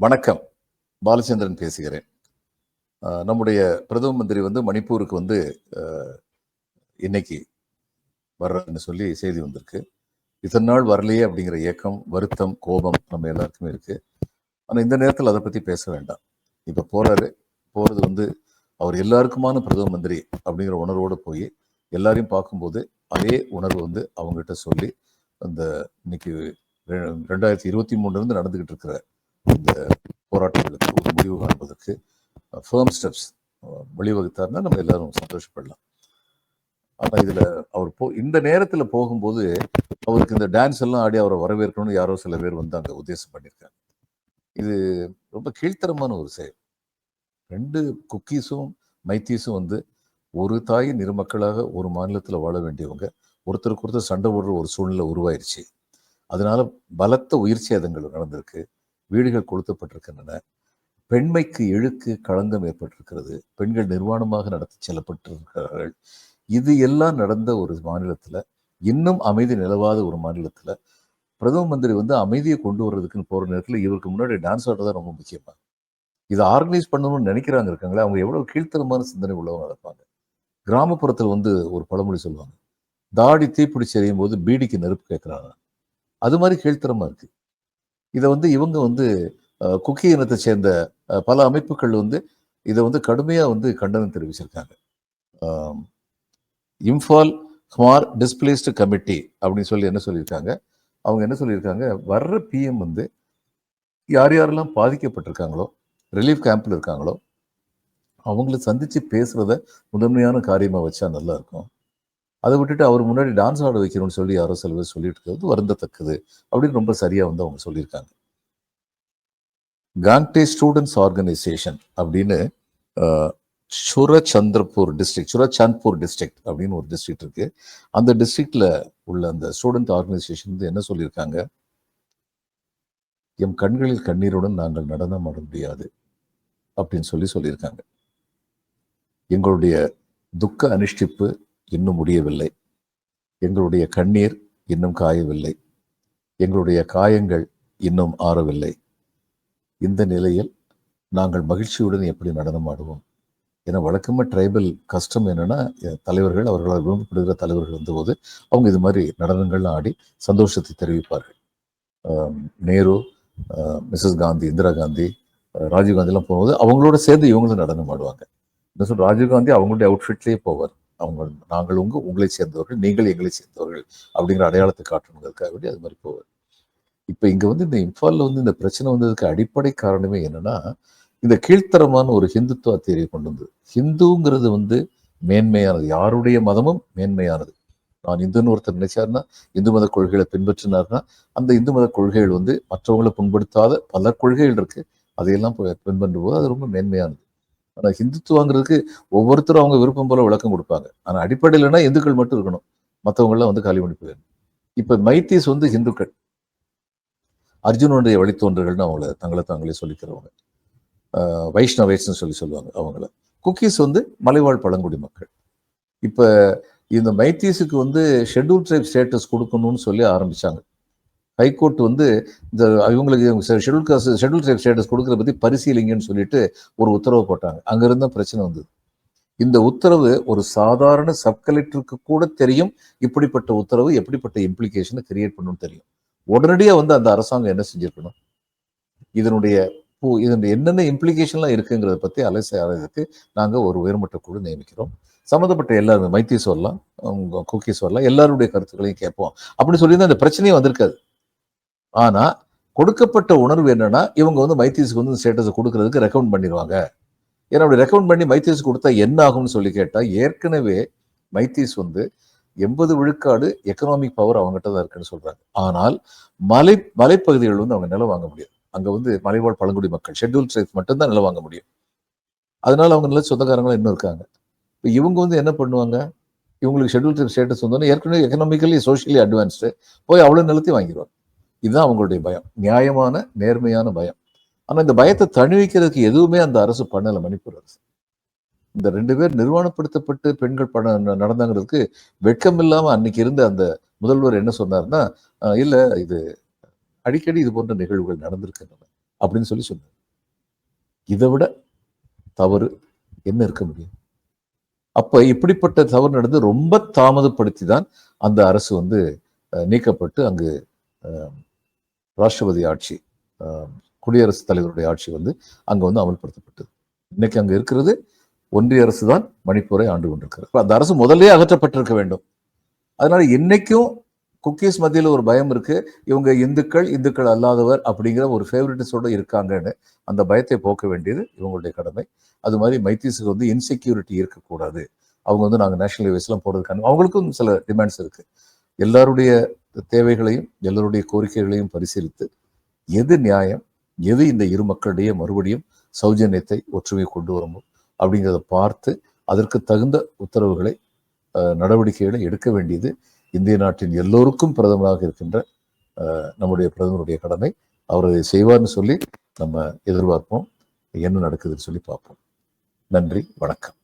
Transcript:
வணக்கம். பாலச்சந்திரன் பேசுகிறேன். நம்முடைய பிரதம மந்திரி வந்து மணிப்பூருக்கு வந்து இன்னைக்கு வர்றன்னு சொல்லி செய்தி வந்திருக்கு. இத்தனை நாள் வரலையே அப்படிங்கிற ஏக்கம் வருத்தம் கோபம் நம்ம எல்லாருக்குமே இருக்கு. ஆனால் இந்த நேரத்தில் அதை பற்றி பேச வேண்டாம். இப்போ போறாரு. போறது வந்து அவர் எல்லாருக்குமான பிரதம மந்திரி அப்படிங்கிற உணர்வோடு போய் எல்லாரையும் பார்க்கும்போது அதே உணர்வு வந்து அவங்ககிட்ட சொல்லி அந்த இன்னைக்கு ரெ- ரெண்டாயிரத்தி இருபத்தி மூணுலேருந்து நடந்துகிட்டு இருக்கிற இந்த போராட்டங்களுக்கு ஒரு முடிவு காண்பதற்கு ஃபேர்ம் ஸ்டெப்ஸ் வழிவகுத்தார்னா நம்ம எல்லாரும் சந்தோஷப்படலாம். ஆனால் இதில் அவர் போ இந்த நேரத்தில் போகும்போது அவருக்கு இந்த டான்ஸ் எல்லாம் ஆடி அவரை வரவேற்கணும்னு யாரோ சில பேர் வந்து அங்கே உத்தேசம் பண்ணியிருக்காங்க. இது ரொம்ப கீழ்த்தரமான ஒரு செயல். ரெண்டு குக்கீஸும் மைத்தீஸும் வந்து ஒரு தாய் நிருமக்களாக ஒரு மாநிலத்தில் வாழ வேண்டியவங்க ஒருத்தருக்கு ஒருத்தர் சண்டை போடுற ஒரு சூழ்நிலை உருவாயிருச்சு. அதனால பலத்த உயிர் சேதங்கள் நடந்திருக்கு. வீடுகள் கொளுத்தப்பட்டிருக்கின்றன. பெண்மைக்கு இழுக்கு களங்கம் ஏற்பட்டிருக்கிறது. பெண்கள் நிர்வாணமாக நடத்தி செல்லப்பட்டிருக்கிறார்கள். இது எல்லாம் நடந்த ஒரு மாநிலத்தில் இன்னும் அமைதி நிலவாத ஒரு மாநிலத்தில் பிரதம மந்திரி வந்து அமைதியை கொண்டு வர்றதுக்குன்னு போகிற நேரத்தில் இவருக்கு முன்னாடி டான்ஸ் ஆடுறது ரொம்ப முக்கியமாக இதை ஆர்கனைஸ் பண்ணணும்னு நினைக்கிறாங்க இருக்காங்களே அவங்க எவ்வளோ கீழ்த்தரமான சிந்தனை உள்ளவங்க இருப்பாங்க கிராமப்புறத்தில் வந்து ஒரு பழமொழி சொல்லுவாங்க. தாடி தீப்பிடிச்சு எறியும் போது பீடிக்கு நெருப்பு கேட்குறாங்க அது மாதிரி கீழ்த்தரமாக இருக்குது இதை வந்து இவங்க வந்து குக்கி இனத்தை சேர்ந்த பல அமைப்புகள் வந்து இதை வந்து கடுமையாக வந்து கண்டனம் தெரிவிச்சிருக்காங்க. இம்ஃபால் ஹுமார் டிஸ்பிளேஸ்டு கமிட்டி அப்படின்னு சொல்லி என்ன சொல்லியிருக்காங்க? அவங்க என்ன சொல்லியிருக்காங்க? வர்ற பிஎம் வந்து யார் யாரெல்லாம் பாதிக்கப்பட்டிருக்காங்களோ ரிலீஃப் கேம்பில் இருக்காங்களோ அவங்கள சந்தித்து பேசுகிறத முதன்மையான காரியமாக வச்சா நல்லா இருக்கும். அதை விட்டுட்டு அவர் முன்னாடி டான்ஸ் ஆட வைக்கணும்னு சொல்லி யாரோ சில பேர் சொல்லிட்டு இருக்கிறது வருந்தத்தக்கது அப்படின்னு ரொம்ப சரியாக வந்து அவங்க சொல்லியிருக்காங்க. காங்டே ஸ்டூடெண்ட்ஸ் ஆர்கனைசேஷன் அப்படின்னு சுரச்சந்திரப்பூர் சுரச்சந்திரபூர் டிஸ்ட்ரிக்ட் சுரச்சந்த்பூர் டிஸ்ட்ரிக்ட் அப்படின்னு ஒரு டிஸ்ட்ரிக்ட் இருக்கு. அந்த டிஸ்ட்ரிக்ட்ல உள்ள அந்த ஸ்டூடெண்ட் ஆர்கனைசேஷன் வந்து என்ன சொல்லியிருக்காங்க? எம் கண்களில் கண்ணீருடன் நாங்கள் நடனம் ஆட முடியாது அப்படின்னு சொல்லி சொல்லியிருக்காங்க. எங்களுடைய துக்க அனுஷ்டிப்பு இன்னும் முடியவில்லை. எங்களுடைய கண்ணீர் இன்னும் காயவில்லை. எங்களுடைய காயங்கள் இன்னும் ஆறவில்லை. இந்த நிலையில் நாங்கள் மகிழ்ச்சியுடன் எப்படி நடனமாடுவோம் ஏன்னா வழக்கமாக ட்ரைபல் கஷ்டம் என்னன்னா தலைவர்கள் அவர்களால் விரும்பப்படுகிற தலைவர்கள் வந்தபோது அவங்க இது மாதிரி நடனங்கள்லாம் ஆடி சந்தோஷத்தை தெரிவிப்பார்கள். நேரு ஆஹ், மிஸ்ஸஸ் காந்தி இந்திரா காந்தி ராஜீவ்காந்திலாம் ராஜீவ் போகும்போது அவங்களோட சேர்ந்து இவங்களும் நடனம் ஆடுவாங்க. என்ன சொல்ற ராஜீவ் காந்தி அவங்களுடைய அவுட்ஃபிட்லேயே போவார். அவங்க நாங்கள் உங்க உங்களை சேர்ந்தவர்கள் நீங்கள் எங்களை சேர்ந்தவர்கள் அப்படிங்கிற அடையாளத்தை காட்டணுங்கிறதுக்காக வேண்டி அது மாதிரி போவார் இப்போ இங்க வந்து இந்த இம்ஃபாலில் வந்து இந்த பிரச்சனை வந்ததுக்கு அடிப்படை காரணமே என்னன்னா இந்த கீழ்த்தரமான ஒரு ஹிந்துத்துவ தேரியை கொண்டு வந்தது. ஹிந்துங்கிறது வந்து மேன்மையானது. யாருடைய மதமும் மேன்மையானது. நான் இந்துன்னு ஒருத்தர் நினைச்சாருன்னா இந்து மத கொள்கைகளை பின்பற்றினார்னா அந்த இந்து மத கொள்கைகள் வந்து மற்றவங்களை புண்படுத்தாத பல கொள்கைகள் இருக்கு. அதையெல்லாம் பின்பற்றும் போது அது ரொம்ப மேன்மையானது. ஆனால் ஹிந்துத்துவங்கிறதுக்கு ஒவ்வொருத்தரும் அவங்க விருப்பம் போல விளக்கம் கொடுப்பாங்க. ஆனால் அடிப்படையில்னா இந்துக்கள் மட்டும் இருக்கணும். மற்றவங்களாம் வந்து காலி பண்ணி போயிடணும் இப்போ மைத்தீஸ் வந்து ஹிந்துக்கள். அர்ஜுனனுடைய வழித்தோன்றர்கள்னு அவங்கள தங்களை தாங்களே சொல்லிக்கிறவங்க. ஆஹ் சொல்லி சொல்லுவாங்க அவங்கள. குக்கீஸ் வந்து மலைவாழ் பழங்குடி மக்கள். இப்போ இந்த மைத்தீஸுக்கு வந்து ஷெட்யூல் ட்ரைப் ஸ்டேட்டஸ் கொடுக்கணும்னு சொல்லி ஆரம்பிச்சாங்க. ஹைகோர்ட் வந்து இந்த இவங்களுக்கு schedule caste schedule tribe status கொடுக்குறத பற்றி பரிசீலிங்கன்னு சொல்லிட்டு ஒரு உத்தரவு போட்டாங்க. அங்க பிரச்சனை வந்தது. இந்த உத்தரவு ஒரு சாதாரண சப் கலெக்டருக்கு கூட தெரியும். இப்படிப்பட்ட உத்தரவு எப்படிப்பட்ட இம்ப்ளிகேஷனை கிரியேட் பண்ணணும்னு தெரியும். உடனடியாக வந்து அந்த அரசாங்கம் என்ன செஞ்சிருக்கணும்? இதனுடைய பூ- இதனுடைய என்னென்ன இம்ப்ளிகேஷன்லாம் இருக்குங்கிறத பற்றி அலசி ஆராய்றதுக்கு நாங்கள் ஒரு உயர்மட்ட குழு நியமிக்கிறோம். சம்மந்தப்பட்ட எல்லாரும் மைத்தி சொல்லலாம் குக்கி சொல்லலாம் எல்லாருடைய கருத்துக்களையும் கேட்போம். அப்படி சொல்லி அந்த பிரச்சனையே வந்திருக்காது. ஆனால் கொடுக்கப்பட்ட உணர்வு என்னன்னா இவங்க வந்து மைத்திஸுக்கு வந்து ஸ்டேட்டஸ் கொடுக்கறதுக்கு ரெக்கமெண்ட் பண்ணிடுவாங்க. ஏன்னா அப்படி ரெக்கமெண்ட் பண்ணி மைத்திஸ் கொடுத்தா என்ன ஆகும்னு சொல்லி கேட்டால் ஏற்கனவே மைத்திஸ் வந்து எண்பது விழுக்காடு எக்கனாமிக் பவர் அவங்ககிட்ட தான் இருக்குன்னு சொல்றாங்க. ஆனால் மலை மலைப்பகுதிகள் வந்து அவங்க நிலம் வாங்க முடியாது. அங்கே வந்து மலைவாழ் பழங்குடி மக்கள் ஷெட்யூல் ட்ரைப்ஸ் மட்டும்தான் நிலம் வாங்க முடியும். அதனால அவங்க நில சொந்தக்காரங்களும் இன்னும் இருக்காங்க. இப்போ இவங்க வந்து என்ன பண்ணுவாங்க? இவங்களுக்கு ஷெட்யூல் ட்ரைப் ஸ்டேட்டஸ் வந்தோன்னா ஏற்கனவே எக்கனாமிக்கலி சோஷியலி அட்வான்ஸ்டு போய் அவ்வளோ நிலத்தையும் வாங்கிடுவாங்க. இதுதான் அவங்களுடைய பயம். நியாயமான நேர்மையான பயம். ஆனால் இந்த பயத்தை தணிவிக்கிறதுக்கு எதுவுமே அந்த அரசு பண்ணலை மணிப்பூர் அரசு. இந்த ரெண்டு பேர் நிர்வாணப்படுத்தப்பட்டு பெண்கள் பண நடந்தாங்கிறதுக்கு வெட்கம் இல்லாமல் அன்னைக்கு இருந்த அந்த முதல்வர் என்ன சொன்னார்னா இல்லை இது அடிக்கடி இது போன்ற நிகழ்வுகள் நடந்திருக்கின்றன அப்படின்னு சொல்லி சொன்னார். இதை விட தவறு என்ன இருக்க முடியும்? அப்போ இப்படிப்பட்ட தவறு நடந்து ரொம்ப தாமதப்படுத்தி தான் அந்த அரசு வந்து நீக்கப்பட்டு அங்கு ராஷ்டிரபதி ஆட்சி குடியரசுத் தலைவருடைய ஆட்சி வந்து அங்கே வந்து அமல்படுத்தப்பட்டது. இன்னைக்கு அங்கே இருக்கிறது ஒன்றிய அரசு தான் மணிப்பூரை ஆண்டு கொண்டிருக்கிறது. அந்த அரசு முதல்லே அகற்றப்பட்டிருக்க வேண்டும். அதனால என்னைக்கும் குக்கீஸ் மத்தியில் ஒரு பயம் இருக்கு. இவங்க இந்துக்கள் இந்துக்கள் அல்லாதவர் அப்படிங்கிற ஒரு ஃபேவரட்டிஸோடு இருக்காங்கன்னு அந்த பயத்தை போக்க வேண்டியது இவங்களுடைய கடமை. அது மாதிரி மைத்தீஸுக்கு வந்து இன்செக்யூரிட்டி இருக்கக்கூடாது. அவங்க வந்து நாங்கள் நேஷனல் ஹைவேஸ்லாம் போகிறதுக்கான அவங்களுக்கும் சில டிமாண்ட்ஸ் இருக்குது எல்லாருடைய தேவைகளையும் எல்லோருடைய கோரிக்கைகளையும் பரிசீலித்து எது நியாயம் எது இந்த இரு மக்களிடையே மறுபடியும் சௌஜன்யத்தை ஒற்றுமை கொண்டு வருமோ அப்படிங்கிறத பார்த்து அதற்கு தகுந்த உத்தரவுகளை நடவடிக்கைகளை எடுக்க வேண்டியது இந்திய நாட்டின் எல்லோருக்கும் பிரதமராக இருக்கின்ற நம்முடைய பிரதமருடைய கடமை. அவர் அதை செய்வார்னு சொல்லி நம்ம எதிர்பார்ப்போம். என்ன நடக்குதுன்னு சொல்லி பார்ப்போம். நன்றி வணக்கம்.